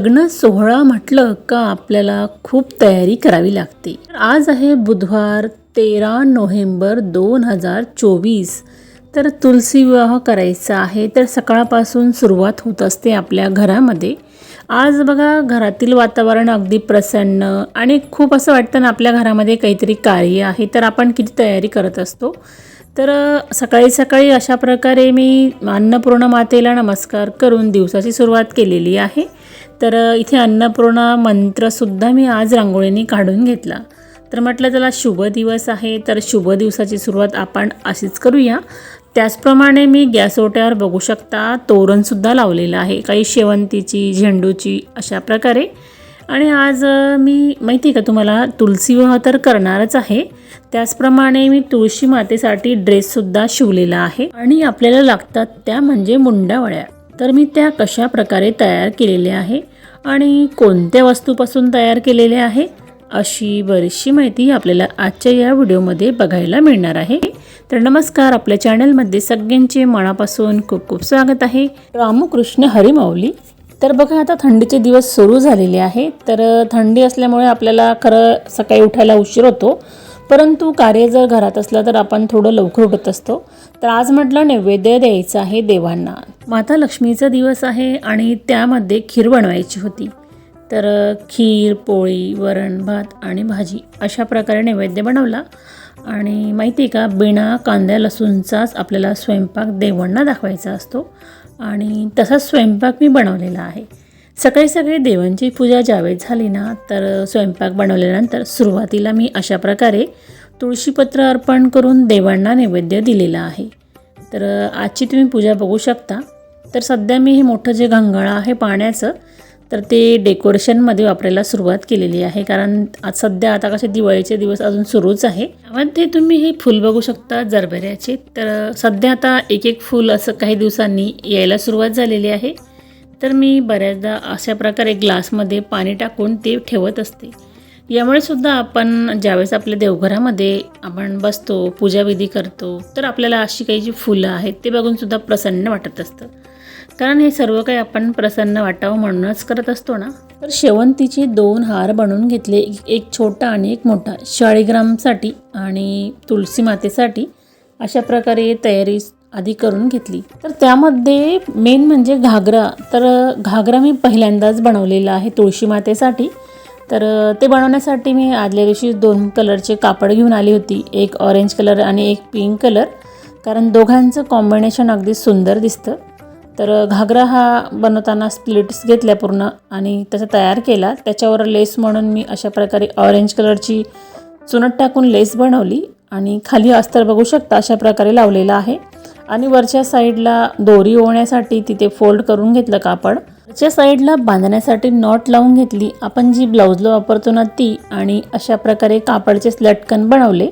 लग्न सोहळा म्हटलं का आपल्याला खूप तयारी करावी लागते. आज आहे बुधवार तेरा नोव्हेंबर दोन हजार चोवीस. तर तुलसी विवाह करायचा आहे तर सकाळपासून सुरुवात होत असते आपल्या घरामध्ये. आज बघा घरातील वातावरण अगदी प्रसन्न आणि खूप असं वाटतं ना आपल्या घरामध्ये काहीतरी कार्य आहे तर आपण किती तयारी करत असतो. तर सकाळी सकाळी अशा प्रकारे मी अन्नपूर्णा मातेला नमस्कार करून दिवसाची सुरुवात केलेली आहे. तर इथे अन्नपूर्णा मंत्रसुद्धा मी आज रांगोळीने काढून घेतला. तर म्हटलं त्याला शुभ दिवस आहे तर शुभ दिवसाची सुरुवात आपण अशीच करूया. त्याचप्रमाणे मी गॅस ओट्यावर बघू शकता तोरणसुद्धा लावलेलं आहे. काही शेवंतीची झेंडूची अशा प्रकारे. आणि आज मी माहिती आहे का तुम्हाला तुलसी विवाह तर करणारच आहे. त्याचप्रमाणे मी तुळशी मातेसाठी ड्रेससुद्धा शिवलेला आहे. आणि आपल्याला लागतात त्या म्हणजे मुंडावळ्या तर मी त्या कशा प्रकारे तयार केलेल्या आहे आणि कोणत्या वस्तूपासून तयार केलेल्या आहे अशी बरीचशी माहिती आपल्याला आजच्या या व्हिडिओमध्ये बघायला मिळणार आहे. तर नमस्कार आपल्या चॅनलमध्ये सगळ्यांचे मनापासून खूप खूप स्वागत आहे. रामकृष्ण हरिमाऊली. तर बघा आता थंडीचे दिवस सुरू झालेले आहे. तर थंडी असल्यामुळे आपल्याला खरं सकाळी उठायला उशीर होतो. परंतु कार्य जर घरात असलं तर आपण थोडं लवकर उठत असतो. तर आज म्हटलं नैवेद्य द्यायचं आहे देवांना. माता लक्ष्मीचा दिवस आहे आणि त्यामध्ये खीर बनवायची होती. तर खीर पोळी वरण भात आणि भाजी अशा प्रकारे नैवेद्य बनवला. आणि माहिती आहे का बिना कांद्या लसूणचाच आपल्याला स्वयंपाक देवांना दाखवायचा असतो. आणि तसाच स्वयंपाक मी बनवलेला आहे. सकाळी सकाळी देवांची पूजा ज्यावेळेस झाली ना तर स्वयंपाक बनवल्यानंतर सुरुवातीला मी अशा प्रकारे तुळशीपत्र अर्पण करून देवांना नैवेद्य दिलेला आहे. तर आजची तुम्ही पूजा बघू शकता. तर सध्या मी हे मोठं जे घंगाळं आहे पाण्याचं तर ते डेकोरेशनमध्ये वापरायला सुरुवात केलेली आहे. कारण आज सध्या आता कसे दिवाळीचे दिवस अजून सुरूच आहे. ते तुम्ही हे फुल बघू शकता जरबऱ्याचे तर सध्या आता एक एक फुल असं काही दिवसांनी यायला सुरुवात झालेली आहे. तर मी बऱ्याचदा अशा प्रकारे ग्लासमध्ये पाणी टाकून ते ठेवत असते. यामुळे सुद्धा आपण ज्यावेळेस आपल्या देवघरामध्ये आपण बसतो पूजाविधी करतो तर आपल्याला अशी काही जी फुलं आहेत ते बघूनसुद्धा प्रसन्न वाटत असतं. कारण हे सर्व काही आपण प्रसन्न वाटावं म्हणूनच करत असतो ना? तर शेवंतीचे दोन हार बनवून घेतले एक छोटा आणि एक मोठा. शाळीग्रामसाठी आणि तुलसी मातेसाठी अशा प्रकारे तयारी आधी करून घेतली. तर त्यामध्ये मेन म्हणजे घागरा. तर घागरा मी पहिल्यांदाच बनवलेला आहे तुळशी मातेसाठी. तर ते बनवण्यासाठी मी आदल्या दिवशी दोन कलरचे कापड घेऊन आली होती. एक ऑरेंज कलर आणि एक पिंक कलर कारण दोघांचं कॉम्बिनेशन अगदी सुंदर दिसतं. तर घागरा हा बनवताना स्प्लिट्स घेतल्या पूर्ण आणि त्याचा तयार केला. त्याच्यावर लेस म्हणून मी अशा प्रकारे ऑरेंज कलरची चुनट टाकून लेस बनवली आणि खाली अस्तर बघू शकता अशा प्रकारे लावलेला आहे. आणि वरच्या साईडला दोरी ओवण्यासाठी तिथे फोल्ड करून घेतलं कापड. वरच्या साईडला बांधण्यासाठी नॉट लावून घेतली. आपण जी ब्लाऊजला वापरतो ना ती आणि अशा प्रकारे कापडचे लटकन बनवले.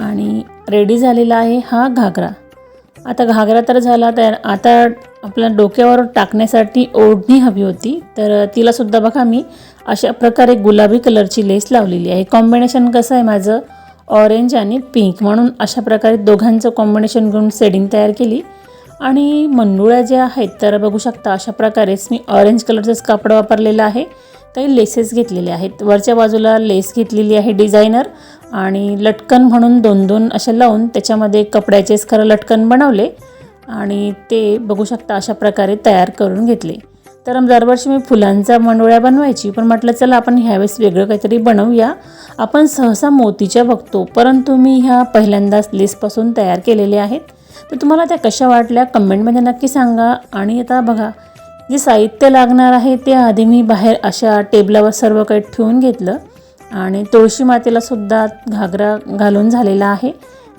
आणि रेडी झालेला आहे हा घागरा. आता घागरा तर झाला तर आता आपल्या डोक्यावर टाकण्यासाठी ओढणी हवी होती. तर तिलासुद्धा बघा मी अशा प्रकारे गुलाबी कलरची लेस लावलेली आहे. कॉम्बिनेशन कसं आहे माझं? ऑरेंज आणि पिंक म्हणून अशा प्रकारे दोघांचं कॉम्बिनेशन घेऊन सेडिंग तयार केली. आणि मंडुळ्या ज्या आहेत तर बघू शकता अशा प्रकारेच मी ऑरेंज कलरचंच कापड वापरलेलं आहे. काही लेसेस घेतलेले आहेत. वरच्या बाजूला लेस घेतलेली आहे डिझायनर आणि लटकन म्हणून दोन दोन असे लावून त्याच्यामध्ये कपड्याचेच खरं लटकन बनवले आणि ते बघू शकता अशा प्रकारे तयार करून घेतले. तर दरवर्षी मी फुलांचा मंडोळ्या बनवायची. पण म्हटलं चला आपण ह्यावेळेस वेगळं काहीतरी बनवूया. आपण सहसा मोतीच्या बघतो परंतु मी ह्या पहिल्यांदाच लेसपासून तयार केलेल्या आहेत. तर तुम्हाला त्या कशा वाटल्या कमेंटमध्ये नक्की सांगा. आणि आता बघा जे साहित्य लागणार आहे ते आधी मी बाहेर अशा टेबलावर सर्व काही ठेवून घेतलं. आणि तुळशी मातेला सुद्धा घागरा घालून झालेला आहे.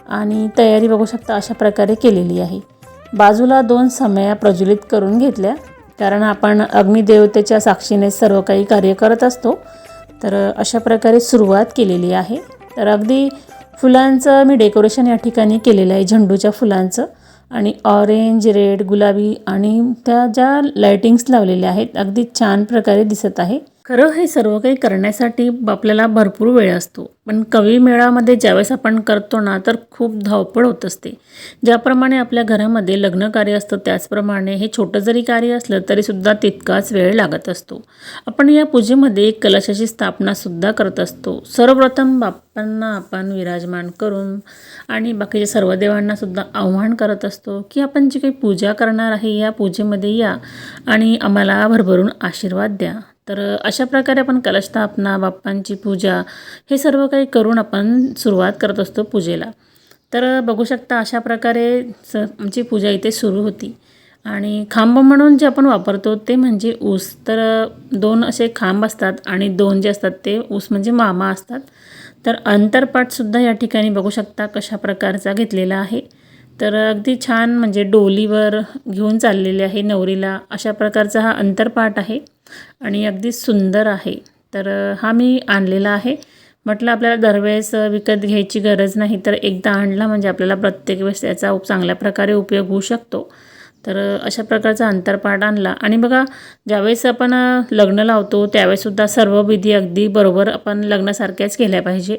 आणि तयारी बघू शकता अशा प्रकारे केलेली आहे. बाजूला दोन समया प्रज्वलित करून घेतल्या. कारण आपण अग्निदेवतेच्या साक्षीने सर्व काही कार्य करत असतो. तर अशा प्रकारे सुरुवात केलेली आहे. तर अगदी फुलांचं मी डेकोरेशन या ठिकाणी केलेलं आहे झेंडूच्या फुलांचं. आणि ऑरेंज रेड गुलाबी आणि त्या ज्या लायटिंग्स लावलेल्या आहेत अगदी छान प्रकारे दिसत आहे. खरं हे सर्व काही करण्यासाठी आपल्याला भरपूर वेळ असतो. पण कवी मेळामध्ये ज्यावेळेस आपण करतो ना तर खूप धावपळ होत असते. ज्याप्रमाणे आपल्या घरामध्ये लग्न कार्य असतं त्याचप्रमाणे हे छोटं जरी कार्य असलं तरीसुद्धा तितकाच वेळ लागत असतो. आपण या पूजेमध्ये एक कलशाची स्थापनासुद्धा करत असतो. सर्वप्रथम बाप्पांना आपण विराजमान करून आणि बाकीच्या सर्व देवांनासुद्धा आव्हान करत असतो की आपण जी काही पूजा करणार आहे या पूजेमध्ये या आणि आम्हाला भरभरून आशीर्वाद द्या. तर अशा प्रकारे आपण कलशस्थापना बाप्पांची पूजा हे सर्व काही करून आपण सुरुवात करत असतो पूजेला. तर बघू शकता अशा प्रकारे स आमची पूजा इथे सुरू होती. आणि खांब म्हणून जे आपण वापरतो ते म्हणजे ऊस. तर दोन असे खांब असतात आणि दोन जे असतात ते ऊस म्हणजे मामा असतात. तर अंतरपाठसुद्धा या ठिकाणी बघू शकता कशा प्रकारचा घेतलेला आहे. तर अगदी छान म्हणजे डोलीवर घेऊन चाललेले आहे नवरीला. अशा प्रकारचा हा अंतरपाठ आहे. आणि अगदी सुंदर आहे. तर हा मी आणलेला आहे. म्हटलं आपल्याला दरवेळेस विकत घ्यायची गरज नाही तर एकदा आणला म्हणजे आपल्याला प्रत्येक वेळेस त्याचा चांगल्या प्रकारे उपयोग होऊ शकतो. तर अशा प्रकारचा अंतरपाठ आणला. आणि बघा ज्यावेळेस आपण लग्न लावतो त्यावेळेससुद्धा सर्व विधी अगदी बरोबर आपण लग्नासारख्याच केल्या पाहिजे.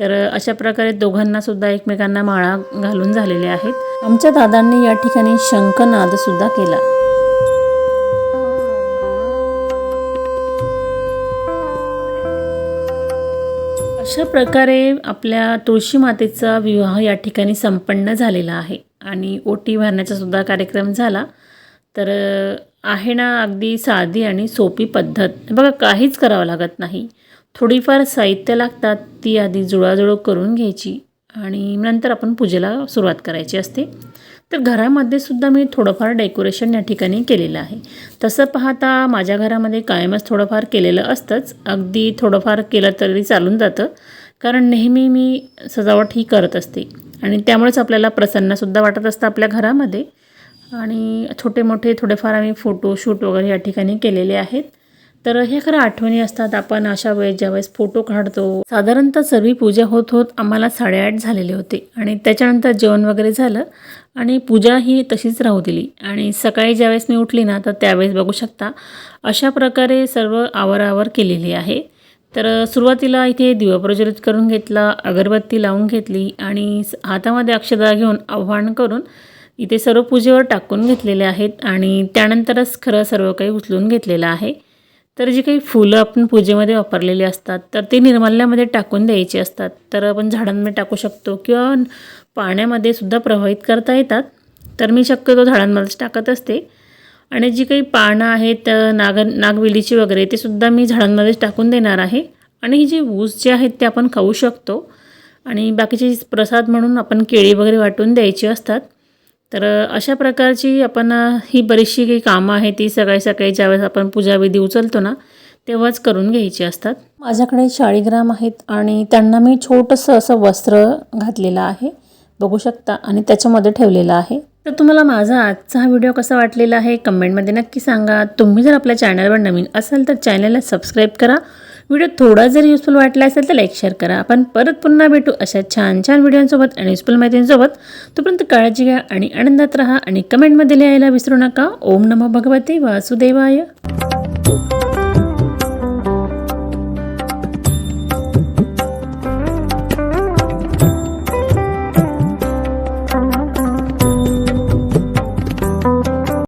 तर अशा प्रकारे दोघांनासुद्धा एकमेकांना माळा घालून झालेल्या आहेत. आमच्या दादांनी या ठिकाणी शंखनादसुद्धा केला. अशा प्रकारे आपल्या तुळशी मातेचा विवाह या ठिकाणी संपन्न झालेला आहे. आणि ओटी भरण्याचा सुद्धा कार्यक्रम झाला. तर आहे ना अगदी साधी आणि सोपी पद्धत. बघा काहीच करावं लागत नाही. थोडीफार साहित्य लागतात ती आधी जुळाजुळव करून घ्यायची. आणि नंतर आपण पूजेला सुरुवात करायची असते. तर घरामध्ये सुद्धा मी थोडंफार डेकोरेशन या ठिकाणी केलेलं आहे. तसं पाहता माझ्या घरामध्ये कायमच थोडंफार केलेलं असतंच. अगदी थोडंफार केलं तरी चालून जातं. कारण नेहमी मी सजावट ही करत असते. आणि त्यामुळेच आपल्याला प्रसन्नसुद्धा वाटत असतं आपल्या घरामध्ये. आणि छोटे मोठे थोडेफार आम्ही फोटोशूट वगैरे या ठिकाणी केलेले आहेत. तर हे खरं आठवणी असतात. आपण अशा वेळेस ज्यावेळेस फोटो काढतो साधारणतः सर्व पूजा होत होत आम्हाला साडेआठ झालेले होते. आणि त्याच्यानंतर जेवण वगैरे झालं आणि पूजा ही तशीच राहू दिली. आणि सकाळी ज्यावेळेस मी उठली ना तर त्यावेळेस बघू शकता अशा प्रकारे सर्व आवरावर केलेली आहे. तर सुरुवातीला इथे दिवा प्रज्वलित करून घेतला अगरबत्ती लावून घेतली आणि हातामध्ये अक्षदा घेऊन आव्हान करून इथे सर्व पूजेवर टाकून घेतलेले आहेत. आणि त्यानंतरच खरं सर्व काही उचलून घेतलेलं आहे. तर जी काही फुलं आपण पूजेमध्ये वापरलेली असतात तर ते निर्माल्यामध्ये टाकून द्यायची असतात. तर आपण झाडांमध्ये टाकू शकतो किंवा पाण्यामध्ये सुद्धा प्रवाहित करता येतात. तर मी शक्यतो झाडांमध्येच टाकत असते. आणि जी काही पानं आहेत नाग नागवेलीची वगैरे ते सुद्धा मी झाडांमध्येच टाकून देणार आहे. आणि ही जी ऊस जे आहेत ते आपण खाऊ शकतो. आणि बाकीचे प्रसाद म्हणून आपण केळी वगैरे वाटून द्यायची असतात. तर अशा प्रकारची आपण ही बरीचशी काही कामं आहेत ती सकाळी सकाळी ज्यावेळेस आपण पूजाविधी उचलतो ना तेव्हाच करून घ्यायची असतात. माझ्याकडे शाळीग्राम आहेत आणि त्यांना मी छोटंसं असं वस्त्र घातलेलं आहे. बघू शकता आणि त्याच्यामध्ये ठेवलेलं आहे. तर तुम्हाला माझा आजचा हा व्हिडिओ कसा वाटलेला आहे कमेंटमध्ये नक्की सांगा. तुम्ही जर आपल्या चॅनलवर नवीन असाल तर चॅनलला सबस्क्राईब करा. व्हिडिओ थोडा जर युजफुल वाटला असेल तर लाईक शेअर करा. आपण परत पुन्हा भेटू अशा छान छान व्हिडिओंसोबत आणि युजफुल माहितींसोबत. तोपर्यंत काळजी घ्या आणि आनंदात राहा आणि कमेंटमध्ये लिहायला विसरू नका. ओम नमो भगवते वासुदेवाय.